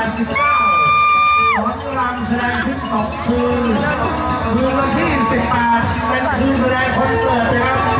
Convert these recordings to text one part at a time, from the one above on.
89สอนรำแสดงถึงสองคืนคืนวันที่ 18 เป็นคืนแสดงคอนเสิร์ตนะครับ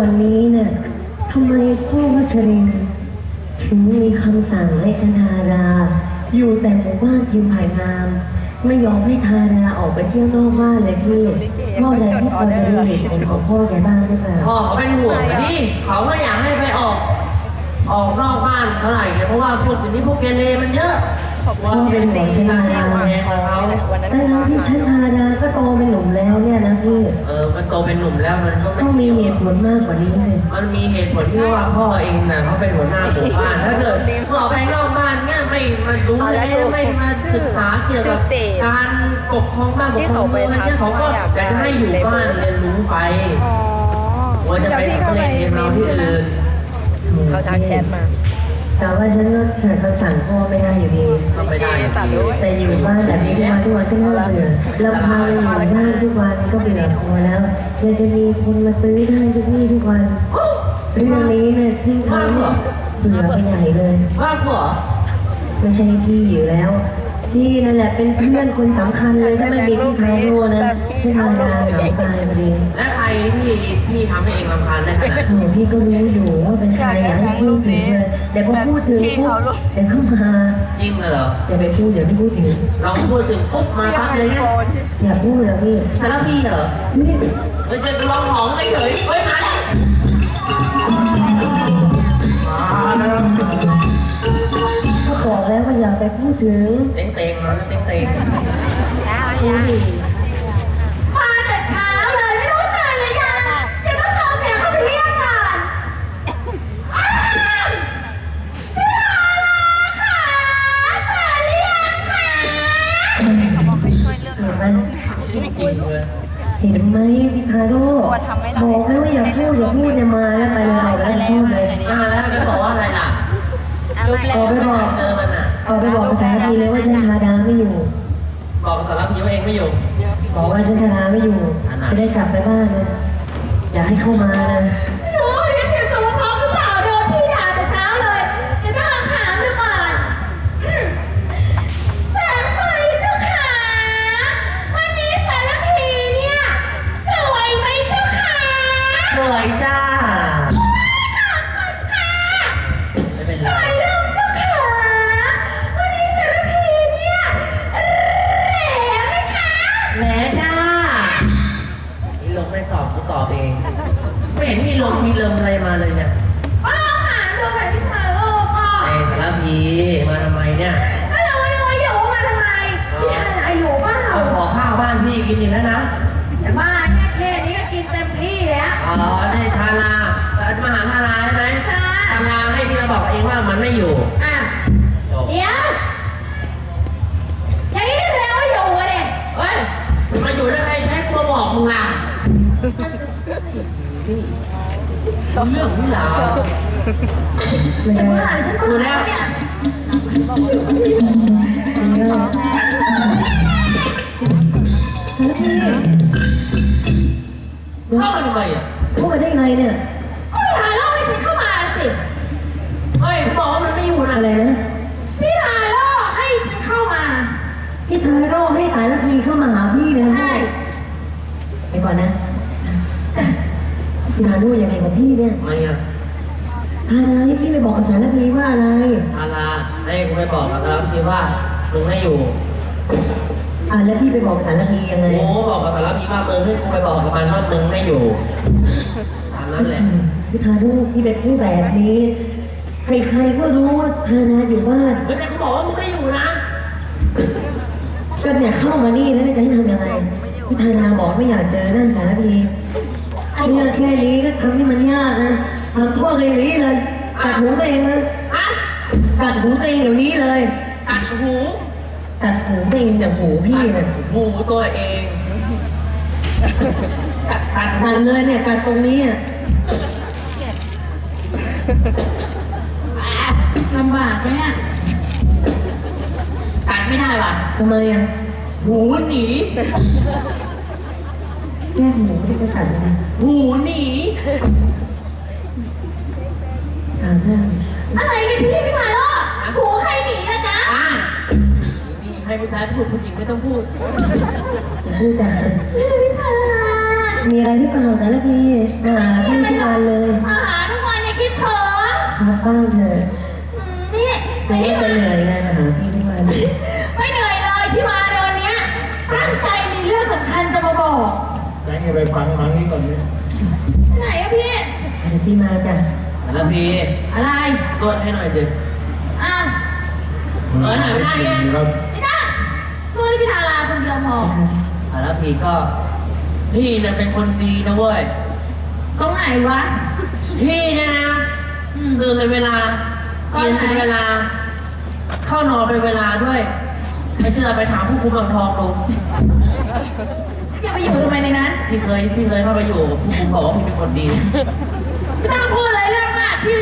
วันนี้เนี่ยทำไมพ่อวัชรินถึงมีคำสั่งให้ฉันารา อยู่แต่หมู่บ้านทิวไผ่งาม ไม่ยอมให้ทาราออกไปเที่ยวนอกบ้านเลยพี่พ่อแดงพี่พอจะรู้เหตุผลของพ่อแกบ้างหรือเปล่าพ่อเขาเป็นห่วงนะนี่เขาไม่อยากให้ไปออก ออกนอกบ้านเท่าไหร่เนี่ยเพราะว่าพวกเดี๋ยวนี้พวกเกเรมันเยอะ พ่อเป็นห่วงฉันทาราแทนของเขาแต่ทั้งที่ฉันทาราก็โตเป็นหนุ่มแล้วเนี่ยนะพี่ เออมันโตเป็นหนุ่มแล้วมันก็ไม่ต้องมีเหตุผลมากกว่านี้สิมันมีเหตุผลที่ว่าพ่อเองน่ะเขาเป็นหัวหน้าหมู่บ้าน ถ้าเกิดมึงออกไปนอกบ้านเนี่ยไม่ไม่มาดูแลไม่มาศึกษาเกี่ยวกับการปกครองบ้านปกครองเมืองอะไรเนี่ยเขาก็อยากจะให้อยู่บ้านเรียนรู้ไปอ๋อว่าจะไปทำอะไรเรียนเราที่อื่น เขาทักแชทมา แต่ว่าฉันก็เกิดคำสั่งพ่อไม่ได้อยู่ดี ทำไม่ได้อยู่ดีแต่อยู่บ้านแบบนี้ทุกวันทุกวันก็น่าเบื่อลำพังอยู่บ้านทุกวันก็เบื่อพอแล้วยังจะมีคนมาซื้อได้ทุกวี่ทุกวัน เรื่องนี้เนี่ยพี่ทำเนี่ยเบื่อไปใหญ่เลย ว่ากเหรอไม่ใช่พี่อยู่แล้ว พี่นั่นแหละเป็นเพื่อนคนสำคัญเลยถ้าไม่มีพี่ไทโร่นะที่ทำงานเหงาตายพอดีและใครที่ที่ทำให้เองรำคาญได้ขนาดนั้นโอ้พี่ก็รู้อยู่ว่าเป็นใครอยากให้พูดถึงเลยเดี๋ยวพอพูดถึงปุ๊บเดี๋ยวเข้ามายิ่งเลยเหรออย่าไปพูดเดี๋ยวพี่พูดถึงเราพูดถึงปุ๊บมาปั๊บเลยเนี่ยอย่าพูดนะพี่แต่ละพี่เหรอนี่เฮ้ยจะลองของเฉยๆเฮ้ยมาแล้วมาแล้วครับก็บอกแล้วว่าอย่าไปพูดถึง เต็งเต็งๆมาแต่เช้าเลยไม่รู้นานเลยยังเดี๋ยวต้องส่งเสียงเข้าไปเรียกก่อนอ้าวพี่ลาลาค่ะมาเรียกค่ะเห็นไหมเห็นไหมพี่ทาโร่บอกแล้วว่าอย่าพูดอย่าพูดเนี่ยมาแล้วไปเลยเอาแล้วชอบเลยมาแล้วจะบอกว่าอะไรล่ะออกไปบอกเจอมัน อะออกไปบอกภาษาดีเลยว่าฉันทาดาไม่อยู่ บอกแต่ละพี่ว่าเองไม่อยู่ บอกว่าฉันทาดาไม่อยู่จะได้กลับไปบ้านนะอย่าให้เข้ามานะหนูเรียกเสียงตัวพร้อมหรือเปล่าโดนพี่ด่าแต่เช้าเลยเดี๋ยวต้องลองถามดูก่อนอืมแต่ใครเจ้าขาวันนี้สารพีเนี่ยสวยไหมเจ้าขาสวยจ้า ตอบกูตอบเอง ไม่เห็นมีลงมีเลิมอะไรมาเลยเนี่ยว่าเราหาดูแบบที่มาโลกอะไอ้สารพีมาทำไมเนี่ยก็เราไม่รู้อยู่ว่ามาทำไมพี่ทานอะไรอยู่เปล่าเอาขอข้าวบ้านพี่กินอีกแล้วนะแต่บ้านเนี่ยแค่นี้ก็กินเต็มที่แล้วอ๋อได้ทาราเราจะมาหาทาราใช่ไหมใช่ทาราให้พี่มาบอกเองว่ามันไม่อยู่อะ เรื่องนี่เรอไม่แต่ได้ว่ฉันรู้แล้วเนี่ยเข้ามาทำไมอะเข้ามาได้ไงเนี่ยก็พี่ทานเล่าให้ฉันเข้ามาสิ เฮ้ยบอกว่ามันไม่อยู่นะอะไรนะพี่ทานเล่าให้ฉันเข้ามา พี่ทาโร่ให้สารพีเข้ามาหาพี่เลยใช่ ไปก่อนนะ พี่ทาโร่ยังไงของพี่เนี่ยทำไมอะทาราให้พี่ไปบอกกับสารพีว่าอะไรทาราให้กูไปบอกกับสารพีว่ามึงไม่อยู่อ่าแล้วพี่ไปบอกกับสารพียังไง โอ้บอกกับสารพีว่ามึงให้กูไปบอกกับมันว่ามึงไม่อยู่ตามนั้นแหละพี่ทาโร่พี่ไปพูดแบบนี้ ใครๆก็รู้ว่าทาราอยู่บ้านเฮ้ยแต่กูบอกว่ามึงไม่อยู่นะก็เนี่ยเข้ามานี่แล้วเนี่ยจะให้ทำยังไงพี่ทาราบอกไม่อยากเจอหน้าสารพี เรื่องแค่นี้ก็ทำให้มันยากนะทำโทษตัวเองอย่างนี้เลยกัดหูตัวเองนะฮะกัดหูตัวเองเดี๋ยวนี้เลยกัดหูกัดหูตัวเองอย่างหูพี่น่ะหูตัวเองกัดกัดหูกัดเลยเนี่ยกัดตรงนี้อะลำบากไหมอะกัดไม่ได้ว่ะทำไมอะ หูหนี แก้หูไม่ได้กัดนะหูหนีถามว่าอะไรกันพี่พี่ทานเล่าหูใครหนีอะจ๊ะอะนี่ให้ผู้ชายพูดผู้หญิงไม่ต้องพูดจะพูดจาพี่ทานมีอะไรที่เปล่าสารพีมาหาพี่ทุกวันเลยอาหารทุกวันเนี่ยคิดถึงพักบ้างเถอะอืมนี่ไม่ว่าจะเหนื่อยงานมาหาพี่ทุกวันไม่เหนื่ ไหนไปฟังฟังนี้ก่อนนี่ไหนอะพี่ เดี๋ยวพี่มาจ้ะแล้วพี่อะไรตรวจให้หน่อยดิอ้าวเออหน่อยไม่ได้ไงครับไม่ได้ตัวนี้พี่ทาราคนเดียวพออะแล้วพี่ก็ พี่เนี่ยเป็นคนดีนะเว้ยตรงไหนวะ พี่เนี่ยนะอืมตื่นเป็นเวลาตอนเรียนไหนเป็นเวลา เข้านอนเป็นเวลาด้วยไม่เชื่อไปถามผู้คุมบางทองดู อย่าไปอยู่ทำไมในนั้นพี่เคยพี่เคยเข้าไปอยู่ผู้คุมบอกว่าพี่เป็นคนดีไม่ต้องพูดอะไรเรื่องมากพี่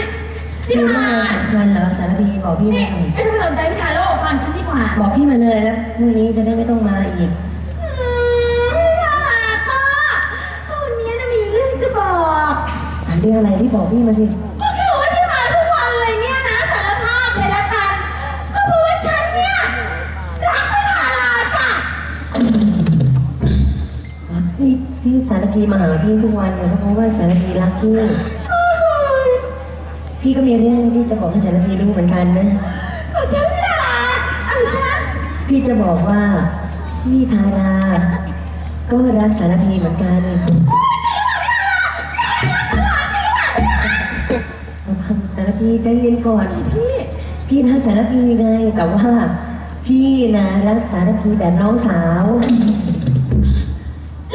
พี่มีทาเรื่องอะไรสำคัญเหรอสารพีบอกพี่นี่มาหน่อยไม่ต้องไปสนใจพี่ทาโลกฟังฉันดีกว่าบอกพี่มาเลยแล้วพรุ่งนี้จะได้ไม่ต้องมาอีก อืมอย่าค่ะวันนี้นะมีเรื่องจะบอกอะเรื่องอะไรที่บอกพี่มาสิ พี่สารพีมาหาพี่ทุกวันเลยเพราะว่าสารพีรักพี่ พี่ก็มีเรื่องที่จะบอกให้สารพีรู้เหมือนกันนะเอาฉันพี่ทาราอะไรจ๊ะพี่จะบอกว่าพี่ทาราก็รักสารพีเหมือนกันสารพีใจเย็นก่อนพี่ พี่รักสารพีไงแต่ว่า พี่นะรักสารพีแบบน้องสาว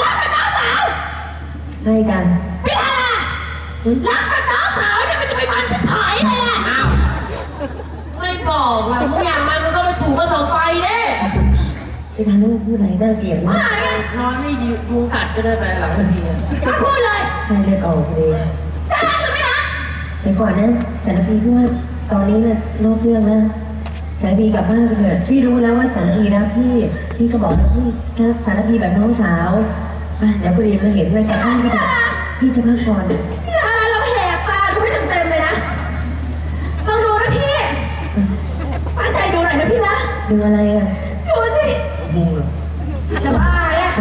รักกับน้องสาว ใช่กันพี่ทารารักกับน้องสาวเนี่ยมันจะไปมันจะผายเลยล่ะอ้าวไม่บอกล่ะมึงอยากมามันก็ไปถูกกระเสาไฟเด้พี่ทาลูกพูดอะไรน่าเกลียดมากหายไงนอนไม่ดียุงกัดก็ได้ไปหลังเวทีเนี่ยฉันพูดเลยใช่เลือดออกเลยจะรักหรือไม่รักเดี๋ยวก่อนนะสารพีพูดว่าตอนนี้นะนอกเรื่องแล้วสารพีกลับบ้านไปเถอะพี่รู้แล้วว่าสารพีรักพี่ พี่ก็บอกแล้วพี่รักสารพีแบบน้องสาว ไปเดี๋ยวพอดีมาเห็นเลยกลับบ้านไปเถอะพี่จะพักผ่อนพี่ทาราเราแหกตาดูให้เต็มๆเลยนะลองดูนะพี่ตั้งใจดูหน่อยนะพี่นะดูอะไรอะดูสิ บุ้งเลยจะบ้าเนี่ย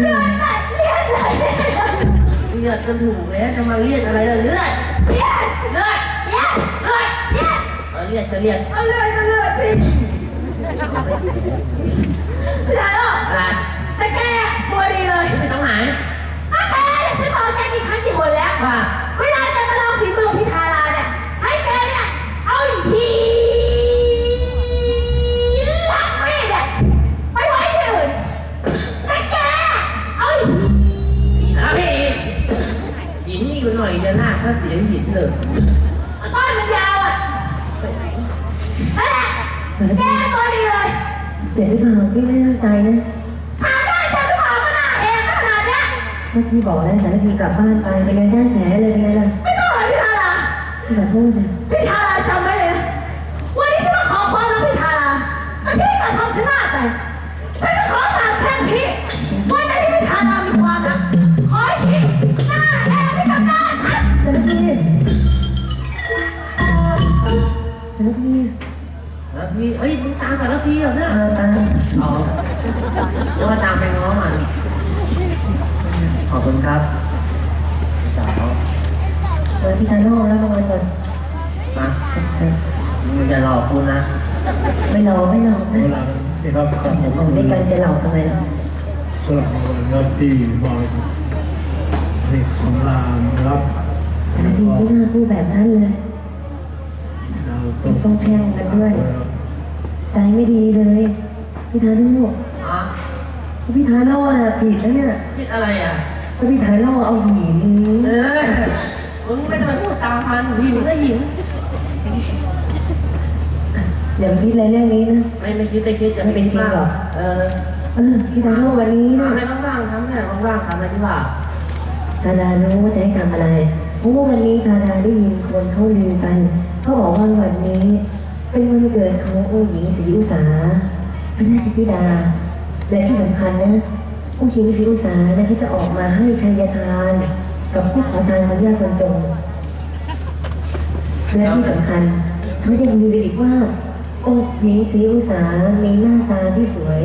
เลือดก็ถูกแล้วจะมาเลียดอะไรล่ะเลือดเลือดเลือดเลือดเลืออเลียดก็เลียดอะไรแต่แกตัวดีเลยไม่ต้องหายแกเนี่ยฉันบอกแกกี่ครั้งกี่หนแล้วว่าเวลาจะมาลองฝีมือพ อยู่หน่อยเดียวหน้าถ้าเสียงหินเลยต้นมันยาวอะนั่นแหละแกตัวดีเลยเจ็บหรือเปล่าพี่ไม่ตั้งใจนะถามได้เธอหรือเปล่าขนาดเองขนาดเนี้ยเมื่อกี้บอกแล้วสารพีกลับบ้านไปเป็นไงหน้าแผลเลยเป็นไงล่ะไม่ต้องเลยพิธาราพี่ขอโทษนะพิธาารพีแล้วพี่เอ้ยมึงตามสารพีเหรอเนี่ยตาตาอ๋อเดี๋ยวว่าตามไปง้อมันขอบคุณครับสาวเออพี่ตาโน่แล้วมาก่อนคมามึงจะหลอกกูนะ ไม่รอไม่รอเวลานี่ครับกับผมผมด้วยกันจะหลอกทำไมล่ะสำหรับวันครับที่บอยเด็กสงรามครับสาดีไม่น่าพูดแบบนั้นเลย เราต้องแช่งกันด้วย ใจไม่ดีเลย พี่ทาโร่อะพี่ทาโร่น่ะผิดแล้วเนี่ยคิดอะไรอะ ถ้าพี่ทาโร่เอาหินเออ มึงไม่ต้องไปพูดตามพันหิวก็หิวอย่าไปคิดอะไรเรื่องนี้นะ ไม่ไม่คิดไม่คิดจะไม่เป็นจริงหรอเออเออพี่ทาโร่วันนี้ทำนะอะไรบ้างๆทำเนี่ยบ้างๆทำอะไรดีกว่าทาดารู้ว่าจะให้ทำอะไรเพราะว่าวันนี้ทาดาได้ยินคนเขาลือกัน เขาบอกว่าวันนี้เป็นวันเกิดขององค์หญิงศรีอุษาพระราชธิดา และที่สำคัญนะองค์หญิงศรีอุษาเนี่ยเขาจะออกมาให้ชัยทาน กับผู้ขอทานคนยากคนจนและที่สำคัญเขายังมีอีกว่าองค์หญิงศรีอุษามีหน้าตาที่สวย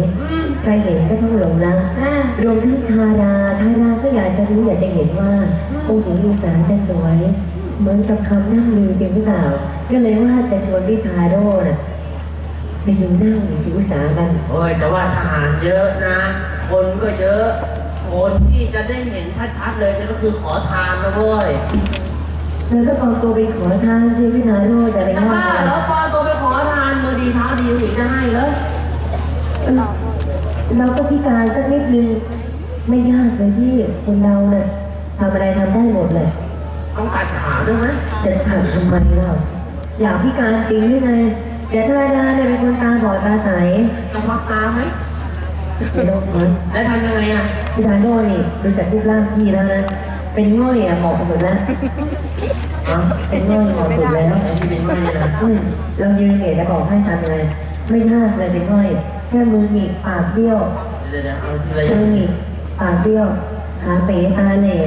ใครเห็นก็ต้องหลงรักรวมทั้งทาราทาราก็อยากจะรู้อยากจะเห็นว่าองค์หญิงอุษาจะสวย เหมือนกับคำนั่งลือจริงหรือเปล่า ก็เลยว่าจะชวนพี่ทาโร่น่ะไปดูหน้าองค์หญิงศรีอุษากัน โอ้ยแต่ว่าทหารเยอะนะ คนก็เยอะ คนที่จะได้เห็นชัดๆเลยก็คือขอทานนะเว้ยแล้วก็ปลอมตัวเป็นขอทานสิพี่ทาโร่จะไปแต่ยากว่าอะไรแล้วพอตัวไปขอทานมือดีเท้าดีหนีจะให้เลยเราก็พิการสักนิดนึงไม่ยากเลยพี่คนเราเนี่ยทำอะไรทำได้หมดเลย ต้องตัดขาด้วยไหมจะทำทำไมเล่าอยากพิการจริงหรือไงเดี๋ยวธรรมดาเนี่ยเป็นคนตาบอดตาใสจะพักตาไหมไม่ต้องเพ้อแล้วทำยังไงอะพี่ทาโน่นี่ดูจากรูปร่างพี่แล้วนะเป็นง่อยอะเหมาะสุดแล้วอ๋อเป็นง่อยเหมาะสุดแล้วไอ้ที่เป็นไม่เนี่ยนะอืมเรายืนเนี่ยจะบอกให้ทำอะไรไม่ยากเลยเป็นง่อยแค่มือหงิกปากเบี้ยวเดี๋ยวๆเอาทีละอมืย่างอหงิกปากเบี้ยวขาเป๋ตาเหล่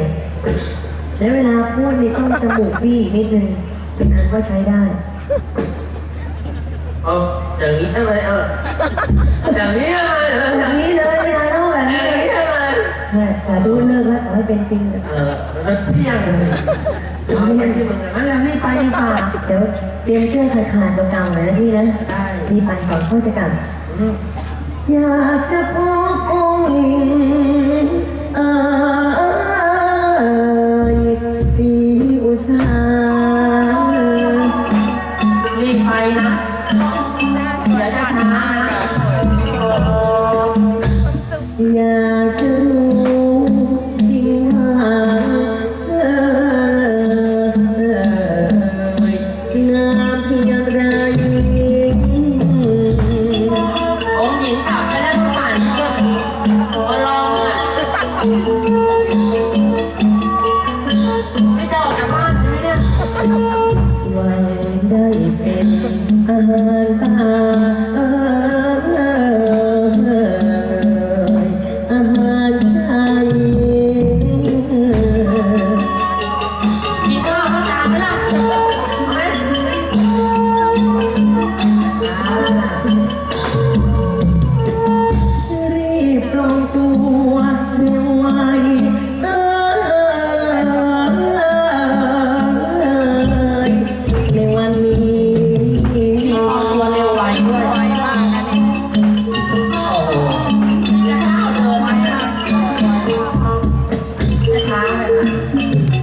แล้วเวลาพูดนี่ต้องจมูกบี้นิดนึงเป็นอันก็ใช้ได้ เอาอย่างนี้ได้ไหมเอออย่างนี้ได้ไหมเออแบอย่างบนี้นี้เลยเวลาเล่าแบบอนี้ย่างเลยนี้ได้ไหมแม่สาธุเลิกแล้วขอให้เป็นจริงเถอะเออแล้วเที่ยงเลยเอาไปที่มึงงั้นแล้วรีบไปดีกว่าเดี๋ยวเตรียมเสื้อขาดขาดๆเก่าๆหน่อยนะพี่นะได้รีบไปก่อนพ่อจะกลับ อืม อยากจะพบองค์หญิง รีบไปนะอย่าช้านอยากจะรู้